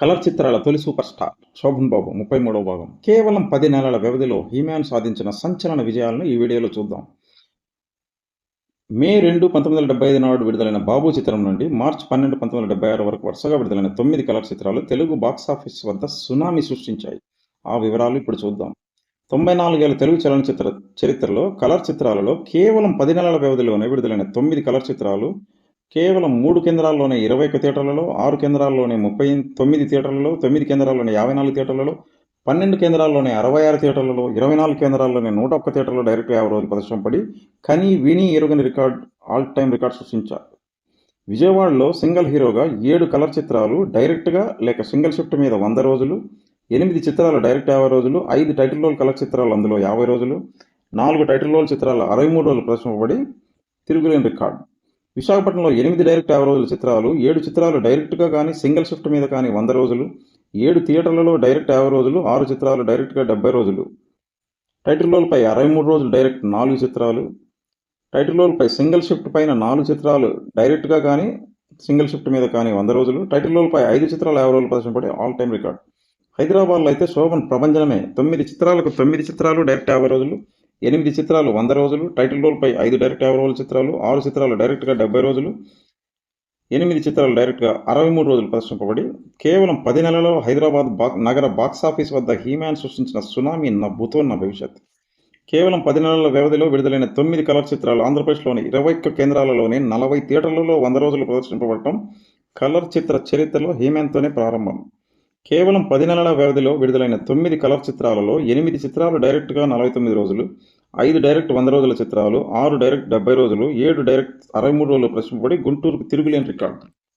Colour చిత్రాల తొలి super star Shobhan బాబు ముప్పై మూడవ భాగం. కేవలం పది నెలల వ్యవధిలో హీమాన్ సాధించిన సంచలన విజయాలను ఈ వీడియోలో చూద్దాం. మే రెండు పంతొమ్మిది వందల డెబ్బై ఐదు నాడు విడుదలైన బాబు చిత్రం నుండి మార్చి పన్నెండు పంతొమ్మిది వందల డెబ్బై ఆరు వరకు వరుసగా విడుదలైన తొమ్మిది కలర్ చిత్రాలు తెలుగు బాక్సాఫీస్ వద్ద సునామీ సృష్టించాయి. ఆ వివరాలు ఇప్పుడు చూద్దాం. తొంభై నాలుగేళ్ళ తెలుగు చలనచిత్ర చరిత్రలో కలర్ చిత్రాలలో కేవలం పది నెలల వ్యవధిలోనే విడుదలైన తొమ్మిది కలర్ చిత్రాలు కేవలం మూడు కేంద్రాల్లోనే ఇరవై ఒక థియేటర్లలో ఆరు కేంద్రాల్లోనే ముప్పై తొమ్మిది థియేటర్లలో తొమ్మిది కేంద్రాల్లోనే యాభై నాలుగు థియేటర్లలో పన్నెండు కేంద్రాల్లోనే అరవై ఆరు థియేటర్లలో ఇరవై నాలుగు కేంద్రాల్లోనే నూట ఒక్క థియేటర్లో డైరెక్ట్ యాభై రోజులు ప్రదర్శన పడి కని విని ఎరుగని రికార్డ్ ఆల్ టైమ్ రికార్డ్ సృష్టించారు. విజయవాడలో సింగిల్ హీరోగా ఏడు కలర్ చిత్రాలు డైరెక్ట్గా లేక సింగిల్ షిఫ్ట్ మీద వంద రోజులు ఎనిమిది చిత్రాలు డైరెక్ట్ యాభై రోజులు ఐదు టైటిల్ రోల్ కలర్ చిత్రాలు అందులో యాభై రోజులు నాలుగు టైటిల్ రోల్ చిత్రాలు అరవై మూడు రోజులు ప్రదర్శింపబడి తిరుగులేని రికార్డు. విశాఖపట్నంలో ఎనిమిది డైరెక్ట్ యాభై రోజుల చిత్రాలు ఏడు చిత్రాలు డైరెక్ట్గా కానీ సింగిల్ షిఫ్ట్ మీద కానీ వంద రోజులు ఏడు థియేటర్లలో డైరెక్ట్ యాభై రోజులు ఆరు చిత్రాలు డైరెక్ట్గా డెబ్బై రోజులు. టైటిల్ రోల్పై అరవై మూడు రోజులు డైరెక్ట్ నాలుగు చిత్రాలు. టైటిల్ రోల్పై సింగిల్ షిఫ్ట్ పైన నాలుగు చిత్రాలు డైరెక్ట్గా కానీ సింగిల్ షిఫ్ట్ మీద కానీ వంద రోజులు. టైటిల్ రోల్పై ఐదు చిత్రాలు యాభై రోజులు ప్రదర్శనపడి ఆల్ టైమ్ రికార్డ్. హైదరాబాద్లో అయితే శోభన్ ప్రపంచమే తొమ్మిది చిత్రాలకు తొమ్మిది చిత్రాలు డైరెక్ట్ యాభై రోజులు ఎనిమిది చిత్రాలు వంద రోజులు టైటిల్ రోల్పై ఐదు డైరెక్ట్ యాభై రోజుల చిత్రాలు ఆరు చిత్రాలు డైరెక్ట్గా డెబ్బై రోజులు ఎనిమిది చిత్రాలు డైరెక్ట్గా అరవై మూడు రోజులు ప్రదర్శింపబడి కేవలం పది నెలలలో హైదరాబాద్ బాక్ నగర బాక్స్ ఆఫీస్ వద్ద హీమ్యాన్ సృష్టించిన సునామీ నవ్వుతోన్న భవిష్యత్ కేవలం పది నెలల వ్యవధిలో విడుదలైన తొమ్మిది కలర్ చిత్రాలు ఆంధ్రప్రదేశ్లోని ఇరవై ఒక్క కేంద్రాలలోనే నలభై థియేటర్లలో వంద రోజులు ప్రదర్శింపబడటం కలర్ చిత్ర చరిత్రలో హీమ్యాన్తోనే ప్రారంభం. కేవలం పది నెలల వ్యవధిలో విడుదలైన తొమ్మిది కలర్ చిత్రాలలో ఎనిమిది చిత్రాలు డైరెక్ట్గా నలభై తొమ్మిది రోజులు ఐదు డైరెక్ట్ వంద రోజుల చిత్రాలు ఆరు డైరెక్ట్ డెబ్బై రోజులు ఏడు డైరెక్ట్ అరవై మూడు రోజులు ప్రశ్నపడి గుంటూరుకు తిరుగులేని రికార్డు.